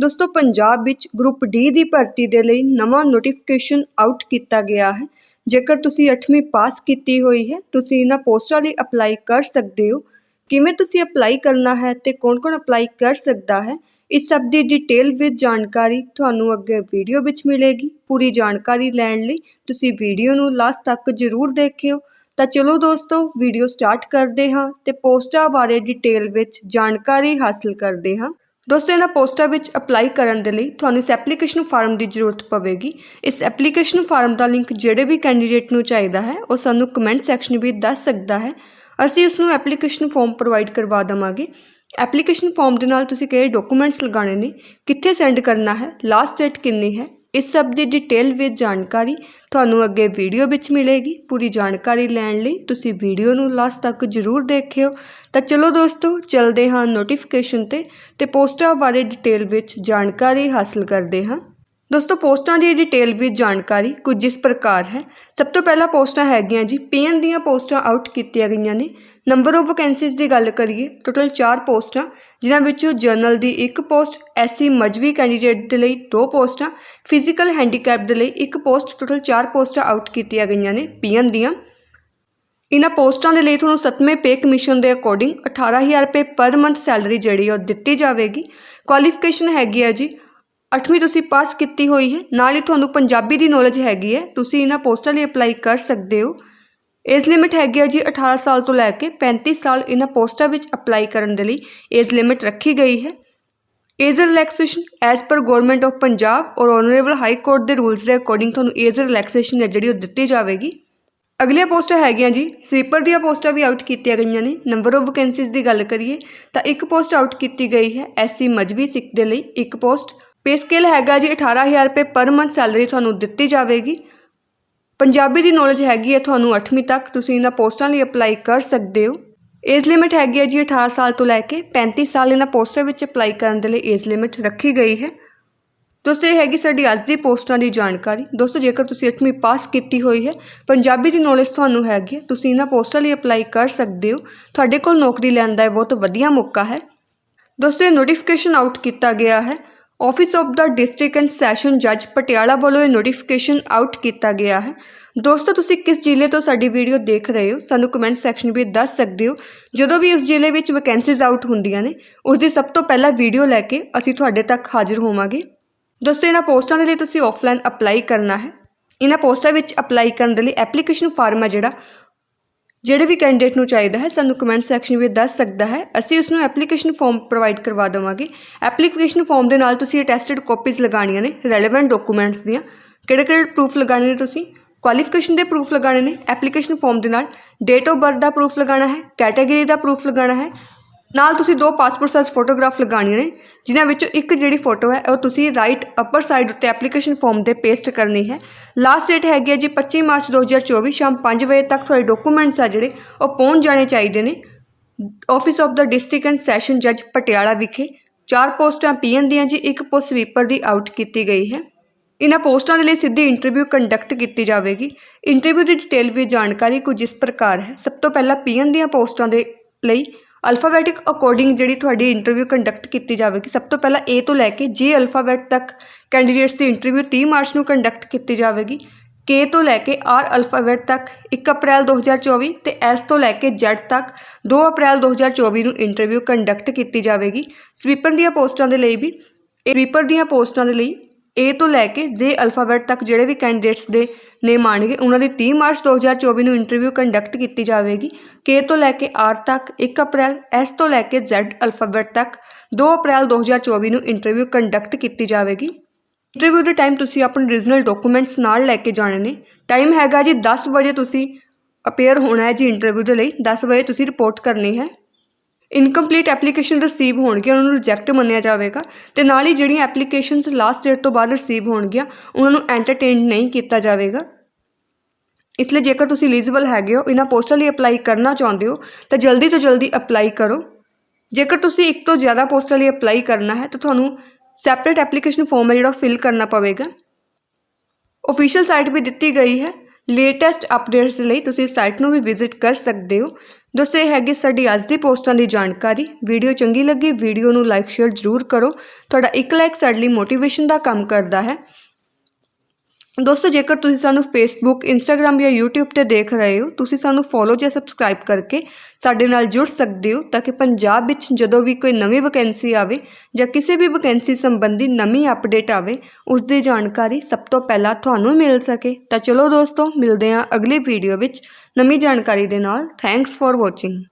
ਦੋਸਤੋ, ਪੰਜਾਬ ਵਿੱਚ group D ਦੀ ਭਰਤੀ ਦੇ ਲਈ ਨਵਾਂ ਨੋਟੀਫਿਕੇਸ਼ਨ ਆਊਟ ਕੀਤਾ ਗਿਆ ਹੈ। ਜੇਕਰ ਤੁਸੀਂ 8ਵੀਂ ਪਾਸ ਕੀਤੀ ਹੋਈ ਹੈ, ਤੁਸੀਂ ਇਹਨਾਂ ਪੋਸਟਾਂ ਲਈ ਅਪਲਾਈ ਕਰ ਸਕਦੇ ਹੋ। ਕਿਵੇਂ ਤੁਸੀਂ ਅਪਲਾਈ ਕਰਨਾ ਹੈ ਤੇ ਕੌਣ-ਕੌਣ ਅਪਲਾਈ ਕਰ ਸਕਦਾ ਹੈ, ਇਸ ਸਭ ਦੀ ਡਿਟੇਲ ਵਿੱਚ ਜਾਣਕਾਰੀ ਤੁਹਾਨੂੰ ਅੱਗੇ ਵੀਡੀਓ ਵਿੱਚ ਮਿਲੇਗੀ। ਪੂਰੀ ਜਾਣਕਾਰੀ ਲੈਣ ਲਈ ਤੁਸੀਂ ਵੀਡੀਓ ਨੂੰ ਲਾਸਟ ਤੱਕ ਜ਼ਰੂਰ ਦੇਖਿਓ। ਤਾਂ ਚਲੋ ਦੋਸਤੋ ਵੀਡੀਓ ਸਟਾਰਟ ਕਰਦੇ ਹਾਂ ਤੇ ਪੋਸਟਾਂ ਬਾਰੇ ਡਿਟੇਲ ਵਿੱਚ ਜਾਣਕਾਰੀ ਹਾਸਲ ਕਰਦੇ ਹਾਂ। ਦੋਸਤੋ, ਇਹਨਾਂ ਪੋਸਟਾਂ ਵਿੱਚ ਅਪਲਾਈ ਕਰਨ ਦੇ ਲਈ ਤੁਹਾਨੂੰ ਇਸ ਐਪਲੀਕੇਸ਼ਨ ਫਾਰਮ ਦੀ ਜ਼ਰੂਰਤ ਪਵੇਗੀ। ਇਸ ਐਪਲੀਕੇਸ਼ਨ ਫਾਰਮ ਦਾ ਲਿੰਕ ਜਿਹੜੇ ਵੀ ਕੈਂਡੀਡੇਟ ਨੂੰ ਚਾਹੀਦਾ ਹੈ, ਉਹ ਸਾਨੂੰ ਕਮੈਂਟ ਸੈਕਸ਼ਨ ਵਿੱਚ ਦੱਸ ਸਕਦਾ ਹੈ। ਅਸੀਂ ਉਸ ਨੂੰ ਐਪਲੀਕੇਸ਼ਨ ਫਾਰਮ ਪ੍ਰੋਵਾਈਡ ਕਰਵਾ ਦੇਵਾਂਗੇ। ਐਪਲੀਕੇਸ਼ਨ ਫਾਰਮ ਦੇ ਨਾਲ ਤੁਸੀਂ ਕਿਹੜੇ ਡਾਕੂਮੈਂਟਸ ਲਗਾਉਣੇ ਨੇ, ਕਿੱਥੇ ਸੈਂਡ ਕਰਨਾ ਹੈ, ਲਾਸਟ ਡੇਟ ਕਿੰਨੀ ਹੈ ਇਸ ਸਭ ਦੀ ਡਿਟੇਲ ਵਿੱਚ ਜਾਣਕਾਰੀ ਤੁਹਾਨੂੰ ਅੱਗੇ ਵੀਡੀਓ ਵਿੱਚ ਮਿਲੇਗੀ। ਪੂਰੀ ਜਾਣਕਾਰੀ ਲੈਣ ਲਈ ਤੁਸੀਂ ਵੀਡੀਓ ਨੂੰ ਲਾਸਟ ਤੱਕ ਜ਼ਰੂਰ ਦੇਖਿਓ। ਤਾਂ ਚਲੋ ਦੋਸਤੋ, ਚੱਲਦੇ ਹਾਂ ਨੋਟੀਫਿਕੇਸ਼ਨ ਤੇ ਤੇ ਪੋਸਟਾਂ ਬਾਰੇ ਡਿਟੇਲ ਵਿੱਚ ਜਾਣਕਾਰੀ ਹਾਸਲ ਕਰਦੇ ਹਾਂ। ਦੋਸਤੋ, ਪੋਸਟਾਂ ਦੀ ਡਿਟੇਲ ਵਿੱਚ ਜਾਣਕਾਰੀ ਕੁਝ ਇਸ ਪ੍ਰਕਾਰ ਹੈ। ਸਭ ਤੋਂ ਪਹਿਲਾਂ ਪੋਸਟਾਂ ਹੈਗੀਆਂ ਜੀ। ਪੀਐਨ ਦੀਆਂ ਪੋਸਟਾਂ ਆਊਟ ਕੀਤੀਆਂ ਗਈਆਂ ਨੇ। ਨੰਬਰ ਆਫ ਵੈਕੈਂਸੀਜ਼ ਦੀ ਗੱਲ ਕਰੀਏ ਟੋਟਲ 4 ਪੋਸਟਾਂ ਜਿਨ੍ਹਾਂ ਵਿੱਚੋਂ ਜਰਨਲ ਦੀ ਇੱਕ ਪੋਸਟ ਐਸਸੀ ਮਜਵੀ ਕੈਂਡੀਡੇਟ ਦੇ ਲਈ ਦੋ ਪੋਸਟਾਂ ਫਿਜ਼ੀਕਲ ਹੈਂਡੀਕੈਪ ਦੇ ਲਈ ਇੱਕ ਪੋਸਟ ਟੋਟਲ 4 ਪੋਸਟਾਂ ਆਊਟ ਕੀਤੀਆਂ ਗਈਆਂ ਨੇ ਪੀਐਨ ਦੀਆਂ। ਇਹਨਾਂ ਪੋਸਟਾਂ ਦੇ ਲਈ ਤੁਹਾਨੂੰ ਸੱਤਵੇਂ ਪੇ ਕਮਿਸ਼ਨ ਦੇ ਅਕੋਰਡਿੰਗ 18000 ਰੁਪਏ ਪਰ ਮੰਥ ਸੈਲਰੀ ਜਿਹੜੀ ਉਹ ਦਿੱਤੀ ਜਾਵੇਗੀ। ਕੁਆਲੀਫਿਕੇਸ਼ਨ ਹੈਗੀ ਹੈ ਜੀ 8ਵੀਂ ਤੁਸੀਂ ਪਾਸ ਕੀਤੀ ਹੋਈ ਹੈ, ਨਾਲ ਹੀ ਤੁਹਾਨੂੰ ਪੰਜਾਬੀ ਦੀ ਨੌਲੇਜ ਹੈਗੀ ਹੈ, ਤੁਸੀਂ ਇਹਨਾਂ ਪੋਸਟਾਂ ਲਈ ਅਪਲਾਈ ਕਰ ਸਕਦੇ ਹੋ। ਏਜ ਲਿਮਿਟ ਹੈਗੀ ਹੈ ਜੀ 18 ਸਾਲ ਤੋਂ ਲੈ ਕੇ 35 ਸਾਲ ਇਹਨਾਂ ਪੋਸਟਾਂ ਵਿੱਚ ਅਪਲਾਈ ਕਰਨ ਦੇ ਲਈ ਏਜ ਲਿਮਿਟ ਰੱਖੀ ਗਈ ਹੈ। Age relaxation as per government of Punjab ਔਰ ਆਨਰੇਬਲ ਹਾਈ ਕੋਰਟ ਦੇ ਰੂਲਸ ਦੇ ਅਕੋਰਡਿੰਗ ਤੁਹਾਨੂੰ ਏਜ ਰਿਲੈਕਸੇਸ਼ਨ ਹੈ ਜਿਹੜੀ ਉਹ ਦਿੱਤੀ ਜਾਵੇਗੀ। ਅਗਲੀਆਂ ਪੋਸਟਾਂ ਹੈਗੀਆਂ ਜੀ ਸਵੀਪਰ ਦੀਆਂ ਪੋਸਟਾਂ ਵੀ ਆਊਟ ਕੀਤੀਆਂ ਗਈਆਂ ਨੇ। ਨੰਬਰ ਆਫ ਵੈਕੈਂਸੀਜ਼ ਦੀ ਗੱਲ ਕਰੀਏ ਤਾਂ ਇੱਕ ਪੋਸਟ ਆਊਟ ਕੀਤੀ ਗਈ ਹੈ ਐਸਸੀ ਮਜਵੀ ਸਿੱਖ ਦੇ ਲਈ ਇੱਕ ਪੋਸਟ ਪੇ ਸਕੇਲ ਹੈਗਾ ਜੀ 18000 ਰੁਪਏ ਪਰ ਮੰਥ ਸੈਲਰੀ ਤੁਹਾਨੂੰ ਦਿੱਤੀ ਜਾਵੇਗੀ। ਪੰਜਾਬੀ ਦੀ ਨੌਲੇਜ ਹੈਗੀ ਹੈ ਤੁਹਾਨੂੰ 8ਵੀਂ ਤੱਕ, ਤੁਸੀਂ ਇਹਨਾਂ ਪੋਸਟਾਂ ਲਈ ਅਪਲਾਈ ਕਰ ਸਕਦੇ ਹੋ। ਏਜ ਲਿਮਿਟ ਹੈਗੀ ਹੈ ਜੀ 18 ਸਾਲ ਤੋਂ ਲੈ ਕੇ 35 ਸਾਲ, ਇਹਨਾਂ ਪੋਸਟਾਂ ਵਿੱਚ ਅਪਲਾਈ ਕਰਨ ਦੇ ਲਈ ਏਜ ਲਿਮਿਟ ਰੱਖੀ ਗਈ ਹੈ। ਦੋਸਤੋ, ਇਹ ਹੈਗੀ ਸਾਡੀ ਅੱਜ ਦੀ ਪੋਸਟਾਂ ਦੀ ਜਾਣਕਾਰੀ। ਦੋਸਤੋ, ਜੇਕਰ ਤੁਸੀਂ 8ਵੀਂ ਪਾਸ ਕੀਤੀ ਹੋਈ ਹੈ, ਪੰਜਾਬੀ ਦੀ ਨੌਲੇਜ ਤੁਹਾਨੂੰ ਹੈਗੀ ਹੈ, ਤੁਸੀਂ ਇਹਨਾਂ ਪੋਸਟਾਂ ਲਈ ਅਪਲਾਈ ਕਰ ਸਕਦੇ ਹੋ। ਤੁਹਾਡੇ ਕੋਲ ਨੌਕਰੀ ਲੈਣ ਦਾ ਇਹ ਬਹੁਤ ਵਧੀਆ ਮੌਕਾ ਹੈ। ਦੋਸਤੋ, ਇਹ ਨੋਟੀਫਿਕੇਸ਼ਨ ਆਊਟ ਕੀਤਾ ਗਿਆ ਹੈ। ਆਫਿਸ ਆਫ ਦਾ ਡਿਸਟ੍ਰਿਕਟ ਐਂਡ ਸੈਸ਼ਨ ਜੱਜ ਪਟਿਆਲਾ ਵੱਲੋਂ ਇਹ ਨੋਟੀਫਿਕੇਸ਼ਨ ਆਊਟ ਕੀਤਾ ਗਿਆ ਹੈ। ਦੋਸਤੋ, ਤੁਸੀਂ ਕਿਸ ਜ਼ਿਲ੍ਹੇ ਤੋਂ ਸਾਡੀ ਵੀਡੀਓ ਦੇਖ ਰਹੇ ਹੋ? ਸਾਨੂੰ ਕਮੈਂਟ ਸੈਕਸ਼ਨ ਵਿੱਚ ਦੱਸ ਸਕਦੇ ਹੋ। ਜਦੋਂ ਵੀ ਉਸ ਜ਼ਿਲ੍ਹੇ ਵਿੱਚ ਵੈਕੈਂਸੀਜ਼ ਆਊਟ ਹੁੰਦੀਆਂ ਨੇ, ਉਸ ਦੀ ਸਭ ਤੋਂ ਪਹਿਲਾਂ ਵੀਡੀਓ ਲੈ ਕੇ ਅਸੀਂ ਤੁਹਾਡੇ ਤੱਕ ਹਾਜ਼ਰ ਹੋਵਾਂਗੇ। ਦੋਸਤੋ, ਇਹਨਾਂ ਪੋਸਟਾਂ ਦੇ ਲਈ ਤੁਸੀਂ ਆਫਲਾਈਨ ਅਪਲਾਈ ਕਰਨਾ ਹੈ। ਇਹਨਾਂ ਪੋਸਟਾਂ ਵਿੱਚ ਅਪਲਾਈ ਕਰਨ ਦੇ ਲਈ ਐਪਲੀਕੇਸ਼ਨ ਫਾਰਮ ਹੈ ਜਿਹੜਾ ਜਿਹੜੇ ਵੀ ਕੈਂਡੀਡੇਟ ਨੂੰ ਚਾਹੀਦਾ ਹੈ, ਸਾਨੂੰ ਕਮੈਂਟ ਸੈਕਸ਼ਨ ਵਿੱਚ ਦੱਸ ਸਕਦਾ ਹੈ। ਅਸੀਂ ਉਸ ਨੂੰ ਐਪਲੀਕੇਸ਼ਨ ਫਾਰਮ ਪ੍ਰੋਵਾਈਡ ਕਰਵਾ ਦੇਵਾਂਗੇ। ਐਪਲੀਕੇਸ਼ਨ ਫਾਰਮ ਦੇ ਨਾਲ ਤੁਸੀਂ ਅਟੈਸਟਡ ਕਾਪੀਜ਼ ਲਗਾਉਣੀਆਂ ਨੇ ਰੈਲੇਵੈਂਟ ਡਾਕੂਮੈਂਟਸ ਦੀਆਂ। ਕਿਹੜੇ ਕਿਹੜੇ ਪ੍ਰੂਫ ਲਗਾਉਣੇ ਨੇ ਤੁਸੀਂ? ਕੁਆਲੀਫਿਕੇਸ਼ਨ ਦੇ ਪ੍ਰੂਫ ਲਗਾਉਣੇ ਨੇ ਐਪਲੀਕੇਸ਼ਨ ਫਾਰਮ ਦੇ ਨਾਲ। ਡੇਟ ਆਫ ਬਰਥ ਦਾ ਪ੍ਰੂਫ ਲਗਾਉਣਾ ਹੈ ਕੈਟਾਗਰੀ ਦਾ ਪ੍ਰੂਫ ਲਗਾਉਣਾ ਹੈ ਨਾਲ ਤੁਸੀਂ ਦੋ ਪਾਸਪੋਰਟ ਸਾਈਜ਼ ਫੋਟੋਗ੍ਰਾਫ ਲਗਾਉਣੀਆਂ ਨੇ, ਜਿਨ੍ਹਾਂ ਵਿੱਚੋਂ ਇੱਕ ਜਿਹੜੀ ਫੋਟੋ ਹੈ, ਉਹ ਤੁਸੀਂ ਰਾਈਟ ਅਪਰ ਸਾਈਡ ਉੱਤੇ ਐਪਲੀਕੇਸ਼ਨ ਫਾਰਮ ਤੇ ਪੇਸਟ ਕਰਨੀ ਹੈ। ਲਾਸਟ ਡੇਟ ਹੈਗੀ ਹੈ ਜੀ 25 ਮਾਰਚ 2024 ਸ਼ਾਮ 5 ਵਜੇ ਤੱਕ ਤੁਹਾਡੇ ਡਾਕੂਮੈਂਟਸ ਆ ਜਿਹੜੇ, ਉਹ ਪਹੁੰਚ ਜਾਣੇ ਚਾਹੀਦੇ ਨੇ। ਆਫਿਸ ਆਫ ਦਾ ਡਿਸਟ੍ਰਿਕਟ ਐਂਡ ਸੈਸ਼ਨ ਜੱਜ ਪਟਿਆਲਾ ਵਿਖੇ ਚਾਰ ਪੋਸਟਾਂ ਪੀਐਨ ਦੀਆਂ ਜੀ, ਇੱਕ ਪੋਸਟ ਸਵੀਪਰ ਦੀ ਆਊਟ ਕੀਤੀ ਗਈ ਹੈ। ਇਹਨਾਂ ਪੋਸਟਾਂ ਦੇ ਲਈ ਸਿੱਧੀ ਇੰਟਰਵਿਊ ਕੰਡਕਟ ਕੀਤੀ ਜਾਵੇਗੀ। ਇੰਟਰਵਿਊ ਦੀ ਡਿਟੇਲ ਵੀ ਜਾਣਕਾਰੀ ਕੁਝ ਇਸ ਪ੍ਰਕਾਰ ਹੈ। ਸਭ ਤੋਂ ਪਹਿਲਾਂ ਪੀਐਨ ਦੀਆਂ ਪੋਸਟਾਂ ਦੇ ਲਈ ਅਲਫਾਬੈਟਿਕ ਅਕੋਰਡਿੰਗ ਜਿਹੜੀ ਤੁਹਾਡੀ ਇੰਟਰਵਿਊ ਕੰਡਕਟ ਕੀਤੀ ਜਾਵੇਗੀ, ਸਭ ਤੋਂ ਪਹਿਲਾਂ ਏ ਤੋਂ ਲੈ ਕੇ ਜੇ ਅਲਫਾਬੈਟ ਤੱਕ ਕੈਂਡੀਡੇਟਸ ਦੀ ਇੰਟਰਵਿਊ 30 ਮਾਰਚ ਨੂੰ ਕੰਡਕਟ ਕੀਤੀ ਜਾਵੇਗੀ। ਕੇ ਤੋਂ ਲੈ ਕੇ ਆਰ ਅਲਫਾਬੈਟ ਤੱਕ 1 ਅਪ੍ਰੈਲ 2024 ਤੇ ਐਸ ਤੋਂ ਲੈ ਕੇ ਜ਼ੈਡ ਤੱਕ 2 ਅਪ੍ਰੈਲ 2024 ਨੂੰ ਇੰਟਰਵਿਊ ਕੰਡਕਟ ਕੀਤੀ ਜਾਵੇਗੀ। ਸਵੀਪਰ ਦੀਆਂ ਪੋਸਟਾਂ ਦੇ ਲਈ ਵੀ ਸਵੀਪਰ ਦੀਆਂ ਪੋਸਟਾਂ ਦੇ ਲਈ ਏ ਤੋਂ ਲੈ ਕੇ ਜੇ ਅਲਫਾਬੈਟ ਤੱਕ ਜਿਹੜੇ ਵੀ ਕੈਂਡੀਡੇਟਸ ਦੇ ਨੇਮ ਆਣਗੇ ਉਹਨਾਂ ਦੀ 30 ਮਾਰਚ 2024 ਨੂੰ ਇੰਟਰਵਿਊ ਕੰਡਕਟ ਕੀਤੀ ਜਾਵੇਗੀ। ਕੇ ਤੋਂ ਲੈ ਕੇ ਆਰ ਤੱਕ 1 ਅਪ੍ਰੈਲ ਐਸ ਤੋਂ ਲੈ ਕੇ ਜ਼ੈਡ ਅਲਫਾਬੈਟ ਤੱਕ 2 ਅਪ੍ਰੈਲ 2024 ਨੂੰ ਇੰਟਰਵਿਊ ਕੰਡਕਟ ਕੀਤੀ ਜਾਵੇਗੀ। ਇੰਟਰਵਿਊ ਦੇ ਟਾਈਮ ਤੁਸੀਂ ਆਪਣੇ ਰੀਜਨਲ ਡਾਕੂਮੈਂਟਸ ਨਾਲ ਲੈ ਕੇ ਜਾਣੇ ਨੇ। ਟਾਈਮ ਹੈਗਾ ਜੀ 10 ਵਜੇ ਤੁਸੀਂ ਅਪੇਅਰ ਹੋਣਾ ਹੈ ਜੀ ਇੰਟਰਵਿਊ ਦੇ ਲਈ। 10 ਵਜੇ ਤੁਸੀਂ ਰਿਪੋਰਟ ਕਰਨੀ ਹੈ। ਇਨਕੰਪਲੀਟ ਐਪਲੀਕੇਸ਼ਨ ਰਿਸੀਵ ਹੋਣਗੀਆਂ ਉਹਨਾਂ ਨੂੰ ਰਿਜੈਕਟ ਮੰਨਿਆ ਜਾਵੇਗਾ ਤੇ ਨਾਲ ਹੀ ਜਿਹੜੀਆਂ ਐਪਲੀਕੇਸ਼ਨਸ ਲਾਸਟ ਡੇਟ ਤੋਂ ਬਾਅਦ ਰਿਸੀਵ ਹੋਣਗੀਆਂ, ਉਹਨਾਂ ਨੂੰ ਐਂਟਰਟੇਨ ਨਹੀਂ ਕੀਤਾ ਜਾਵੇਗਾ। ਇਸ ਲਈ ਜੇਕਰ ਤੁਸੀਂ ਐਲੀਜੀਬਲ ਹੈਗੇ ਹੋ, ਇਹਨਾਂ ਪੋਸਟਾਂ ਲਈ ਅਪਲਾਈ ਕਰਨਾ ਚਾਹੁੰਦੇ ਹੋ, ਤਾਂ ਜਲਦੀ ਤੋਂ ਜਲਦੀ ਅਪਲਾਈ ਕਰੋ। ਜੇਕਰ ਤੁਸੀਂ ਇੱਕ ਤੋਂ ਜ਼ਿਆਦਾ ਪੋਸਟਾਂ ਲਈ ਅਪਲਾਈ ਕਰਨਾ ਹੈ, ਤਾਂ ਤੁਹਾਨੂੰ ਸੈਪਰੇਟ ਐਪਲੀਕੇਸ਼ਨ ਫਾਰਮ ਹੈ ਜਿਹੜਾ ਫਿਲ ਕਰਨਾ ਪਵੇਗਾ। ਅਫੀਸ਼ੀਅਲ ਸਾਈਟ ਵੀ ਦਿੱਤੀ ਗਈ ਹੈ। ਲੇਟੈਸਟ ਅਪਡੇਟਸ ਲਈ ਤੁਸੀਂ ਸਾਈਟ ਨੂੰ ਵੀ ਵਿਜ਼ਿਟ ਕਰ ਸਕਦੇ ਹੋ। ਦੋਸਤੋ ਇਹ ਹੈਗੀ ਸਾਡੀ ਅੱਜ ਦੀ ਪੋਸਟਾਂ ਦੀ ਜਾਣਕਾਰੀ। ਵੀਡੀਓ ਚੰਗੀ ਲੱਗੀ, ਵੀਡੀਓ ਨੂੰ ਲਾਈਕ ਸ਼ੇਅਰ ਜ਼ਰੂਰ ਕਰੋ। ਤੁਹਾਡਾ ਇੱਕ ਲਾਈਕ ਸਾਡੇ ਲਈ ਮੋਟੀਵੇਸ਼ਨ ਦਾ ਕੰਮ ਕਰਦਾ ਹੈ। ਦੋਸਤੋ, ਜੇਕਰ ਤੁਸੀਂ ਸਾਨੂੰ ਫੇਸਬੁੱਕ ਇੰਸਟਾਗ੍ਰam ਜਾਂ YouTube ਤੇ ਦੇਖ ਰਹੇ ਹੋ, ਤੁਸੀਂ ਸਾਨੂੰ ਫੋਲੋ ਜਾਂ ਸਬਸਕ੍ਰਾਈਬ ਕਰਕੇ ਸਾਡੇ ਨਾਲ ਜੁੜ ਸਕਦੇ ਹੋ ਤਾਂ ਕਿ ਪੰਜਾਬ ਵਿੱਚ ਜਦੋਂ ਵੀ ਕੋਈ ਨਵੀਂ ਵੈਕੈਂਸੀ ਆਵੇ ਜਾਂ ਕਿਸੇ ਵੀ ਵੈਕੈਂਸੀ ਸੰਬੰਧੀ ਨਵੀਂ ਅਪਡੇਟ ਆਵੇ ਉਸ ਦੀ ਜਾਣਕਾਰੀ ਸਭ ਤੋਂ ਪਹਿਲਾਂ ਤੁਹਾਨੂੰ ਮਿਲ ਸਕੇ। ਤਾਂ ਚਲੋ ਦੋਸਤੋ, ਮਿਲਦੇ ਹਾਂ ਅਗਲੀ ਵੀਡੀਓ ਵਿੱਚ। ਨਵੀਂ ਜਾਣਕਾਰੀ ਦੇ ਨਾਲ। Thanks for watching